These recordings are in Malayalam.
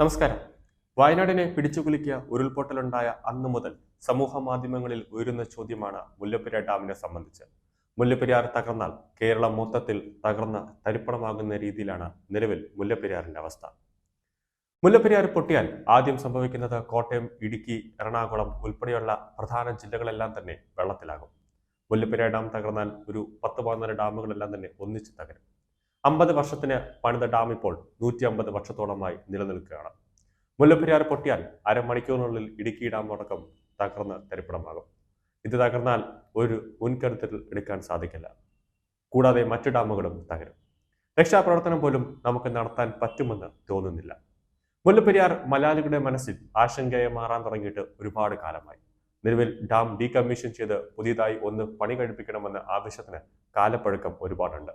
നമസ്കാരം. വയനാടിനെ പിടിച്ചുകുലുക്കിയ ഉരുൾപൊട്ടലുണ്ടായ അന്നു മുതൽ സമൂഹ മാധ്യമങ്ങളിൽ ഉയരുന്ന ചോദ്യമാണ് മുല്ലപ്പെരിയാർ ഡാമിനെ സംബന്ധിച്ച്. മുല്ലപ്പെരിയാർ തകർന്നാൽ കേരളം മൊത്തത്തിൽ തകർന്ന തരിപ്പണമാകുന്ന രീതിയിലാണ് നിലവിൽ മുല്ലപ്പെരിയാറിന്റെ അവസ്ഥ. മുല്ലപ്പെരിയാർ പൊട്ടിയാൽ ആദ്യം സംഭവിക്കുന്നത് കോട്ടയം ഇടുക്കി എറണാകുളം ഉൾപ്പെടെയുള്ള പ്രധാന ജില്ലകളെല്ലാം തന്നെ വെള്ളത്തിലാകും. മുല്ലപ്പെരിയാർ ഡാം തകർന്നാൽ ഒരു പത്ത് പതിനാല് ഡാമുകളെല്ലാം തന്നെ ഒന്നിച്ച് തകരും. അമ്പത് വർഷത്തിന് പണിത ഡാം ഇപ്പോൾ നൂറ്റി അമ്പത് വർഷത്തോളമായി നിലനിൽക്കുകയാണ്. മുല്ലപ്പെരിയാർ പൊട്ടിയാൽ അരമണിക്കൂറിനുള്ളിൽ ഇടുക്കി ഡാം അടക്കം തകർന്ന് തരിപ്പണമാകും. ഇത് തകർന്നാൽ ഒരു മുൻകരുതൽ എടുക്കാൻ സാധിക്കില്ല. കൂടാതെ മറ്റു ഡാമുകളും തകരും. രക്ഷാപ്രവർത്തനം പോലും നമുക്ക് നടത്താൻ പറ്റുമെന്ന് തോന്നുന്നില്ല. മുല്ലപ്പെരിയാർ മലയാളികളുടെ മനസ്സിൽ ആശങ്കയെ മാറാൻ തുടങ്ങിയിട്ട് ഒരുപാട് കാലമായി. നിലവിൽ ഡാം ഡീകമ്മീഷൻ ചെയ്ത് പുതിയതായി ഒന്ന് പണി കഴിപ്പിക്കണമെന്ന ആവശ്യത്തിന് കാലപ്പഴക്കം ഒരുപാടുണ്ട്.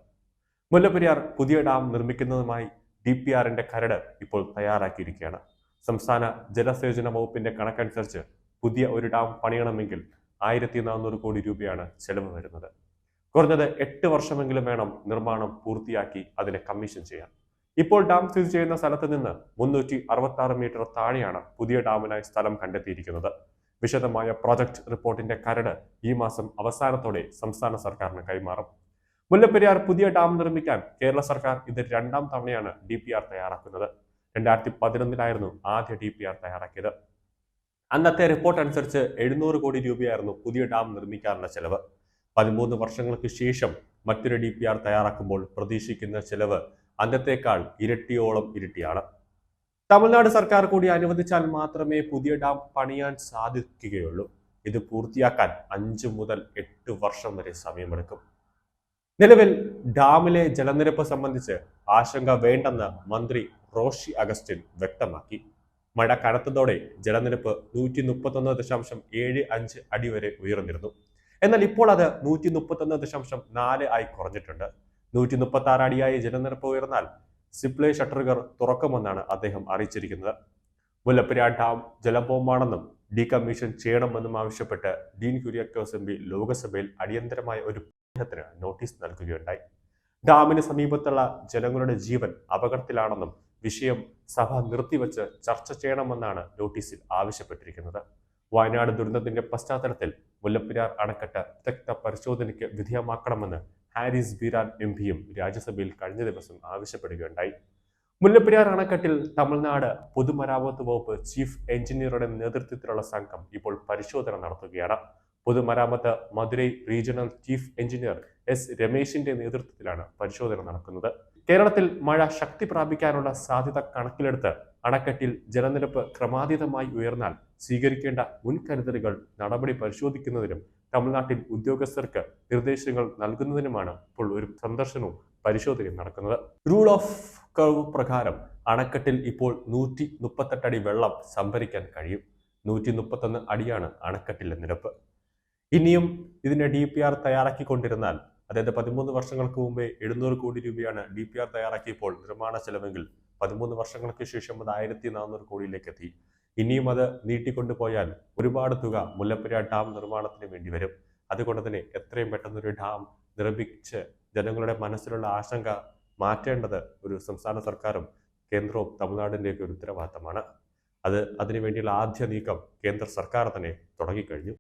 മുല്ലപ്പെരിയാർ പുതിയ ഡാം നിർമ്മിക്കുന്നതുമായി ഡി പി ആറിന്റെ കരട് ഇപ്പോൾ തയ്യാറാക്കിയിരിക്കുകയാണ്. സംസ്ഥാന ജലസേചന വകുപ്പിന്റെ കണക്കനുസരിച്ച് പുതിയ ഒരു ഡാം പണിയണമെങ്കിൽ ആയിരത്തി നാനൂറ് കോടി രൂപയാണ് ചെലവ് വരുന്നത്. കുറഞ്ഞത് എട്ട് വർഷമെങ്കിലും വേണം നിർമ്മാണം പൂർത്തിയാക്കി അതിനെ കമ്മീഷൻ ചെയ്യാൻ. ഇപ്പോൾ ഡാം സ്ഥിതി ചെയ്യുന്ന സ്ഥലത്ത് നിന്ന് മുന്നൂറ്റി അറുപത്തി ആറ് മീറ്റർ താഴെയാണ് പുതിയ ഡാമിനായി സ്ഥലം കണ്ടെത്തിയിരിക്കുന്നത്. വിശദമായ പ്രോജക്ട് റിപ്പോർട്ടിന്റെ കരട് ഈ മാസം അവസാനത്തോടെ സംസ്ഥാന സർക്കാരിന് കൈമാറും. മുല്ലപ്പെരിയാർ പുതിയ ഡാം നിർമ്മിക്കാൻ കേരള സർക്കാർ ഇത് രണ്ടാം തവണയാണ് ഡി പി ആർ തയ്യാറാക്കുന്നത്. രണ്ടായിരത്തി പതിനൊന്നിലായിരുന്നു ആദ്യ ഡി പി ആർ തയ്യാറാക്കിയത്. അന്നത്തെ റിപ്പോർട്ട് അനുസരിച്ച് എഴുന്നൂറ് കോടി രൂപയായിരുന്നു പുതിയ ഡാം നിർമ്മിക്കാനുള്ള ചെലവ്. പതിമൂന്ന് വർഷങ്ങൾക്ക് ശേഷം മറ്റൊരു ഡി പി ആർ തയ്യാറാക്കുമ്പോൾ പ്രതീക്ഷിക്കുന്ന ചെലവ് അന്നത്തേക്കാൾ ഇരട്ടിയോളം ഇരട്ടിയാണ്. തമിഴ്നാട് സർക്കാർ കൂടി അനുവദിച്ചാൽ മാത്രമേ പുതിയ ഡാം പണിയാൻ സാധിക്കുകയുള്ളൂ. ഇത് പൂർത്തിയാക്കാൻ അഞ്ച് മുതൽ എട്ട് വർഷം വരെ സമയമെടുക്കും. നിലവിൽ ഡാമിലെ ജലനിരപ്പ് സംബന്ധിച്ച് ആശങ്ക വേണ്ടെന്ന് മന്ത്രി റോഷി അഗസ്റ്റിൻ വ്യക്തമാക്കി. മഴ കനത്തതോടെ ജലനിരപ്പ് നൂറ്റി മുപ്പത്തൊന്ന് ദശാംശം ഏഴ് അഞ്ച് അടി വരെ ഉയർന്നിരുന്നു. എന്നാൽ ഇപ്പോൾ അത് നൂറ്റി മുപ്പത്തൊന്ന് ദശാംശം നാല് ആയി കുറഞ്ഞിട്ടുണ്ട്. നൂറ്റി മുപ്പത്തി ആറ് അടിയായി ജലനിരപ്പ് ഉയർന്നാൽ സിപ്ലേ ഷട്ടറുകൾ തുറക്കുമെന്നാണ് അദ്ദേഹം അറിയിച്ചിരിക്കുന്നത്. മുല്ലപ്പെരിയാർ ഡാം ജലബോംബാണെന്നും ഡീകമ്മീഷൻ ചെയ്യണമെന്നും ആവശ്യപ്പെട്ട് ഡീൻ കുര്യാക്കോസ് എം പി ലോക്സഭയിൽ അടിയന്തരമായ ഒരു അദ്ദേഹത്തിന് നോട്ടീസ് നൽകുകയുണ്ടായി. ഡാമിന് സമീപത്തുള്ള ജനങ്ങളുടെ ജീവൻ അപകടത്തിലാണെന്നും വിഷയം സഭ നിർത്തിവെച്ച് ചർച്ച ചെയ്യണമെന്നാണ് നോട്ടീസിൽ ആവശ്യപ്പെട്ടിരിക്കുന്നത്. വയനാട് ദുരന്തത്തിന്റെ പശ്ചാത്തലത്തിൽ മുല്ലപ്പെരിയാർ അണക്കെട്ട് വിദഗ്ധ പരിശോധനയ്ക്ക് വിധേയമാക്കണമെന്ന് ഹാരിസ് ബീരാൻ എം പിയും രാജ്യസഭയിൽ കഴിഞ്ഞ ദിവസം ആവശ്യപ്പെടുകയുണ്ടായി. മുല്ലപ്പെരിയാർ അണക്കെട്ടിൽ തമിഴ്നാട് പൊതുമരാമത്ത് വകുപ്പ് ചീഫ് എഞ്ചിനീയറുടെ നേതൃത്വത്തിലുള്ള സംഘം ഇപ്പോൾ പരിശോധന നടത്തുകയാണ്. പൊതുമരാമത്ത് Madurai regional chief engineer S രമേശിന്റെ നേതൃത്വത്തിലാണ് പരിശോധന നടക്കുന്നത്. കേരളത്തിൽ മഴ ശക്തി പ്രാപിക്കാനുള്ള സാധ്യത കണക്കിലെടുത്ത് അണക്കെട്ടിൽ ജലനിരപ്പ് ക്രമാതീതമായി ഉയർന്നാൽ സ്വീകരിക്കേണ്ട മുൻകരുതലുകൾ നടപടി പരിശോധിക്കുന്നതിനും തമിഴ്നാട്ടിൽ ഉദ്യോഗസ്ഥർക്ക് നിർദ്ദേശങ്ങൾ നൽകുന്നതിനുമാണ് ഇപ്പോൾ ഒരു സന്ദർശനവും പരിശോധനയും നടക്കുന്നത്. റൂൾ ഓഫ് കർവ് പ്രകാരം അണക്കെട്ടിൽ ഇപ്പോൾ നൂറ്റി മുപ്പത്തെട്ട് അടി വെള്ളം സംഭരിക്കാൻ കഴിയും. നൂറ്റി മുപ്പത്തൊന്ന് അടിയാണ് അണക്കെട്ടിലെ നിരപ്പ്. ഇനിയും ഇതിന്റെ ഡി പി ആർ തയ്യാറാക്കിക്കൊണ്ടിരുന്നാൽ അതായത് പതിമൂന്ന് വർഷങ്ങൾക്ക് മുമ്പേ എഴുന്നൂറ് കോടി രൂപയാണ് ഡി പി ആർ തയ്യാറാക്കിയപ്പോൾ നിർമ്മാണ ചെലവെങ്കിൽ പതിമൂന്ന് വർഷങ്ങൾക്ക് ശേഷം അത് ആയിരത്തി നാനൂറ് കോടിയിലേക്ക് എത്തി ഇനിയും അത് നീട്ടിക്കൊണ്ടുപോയാൽ ഒരുപാട് തുക മുല്ലപ്പെരിയാർ ഡാം നിർമ്മാണത്തിന് വേണ്ടി വരും. അതുകൊണ്ട് തന്നെ എത്രയും പെട്ടെന്ന് ഒരു ഡാം നിർമ്മിച്ച് ജനങ്ങളുടെ മനസ്സിലുള്ള ആശങ്ക മാറ്റേണ്ടത് ഒരു സംസ്ഥാന സർക്കാരും കേന്ദ്രവും തമിഴ്നാടിന്റെയൊക്കെ ഒരു ഉത്തരവാദിത്തമാണ്. അത് അതിനുവേണ്ടിയുള്ള ആദ്യ നീക്കം കേന്ദ്ര സർക്കാർ തന്നെ തുടങ്ങിക്കഴിഞ്ഞു.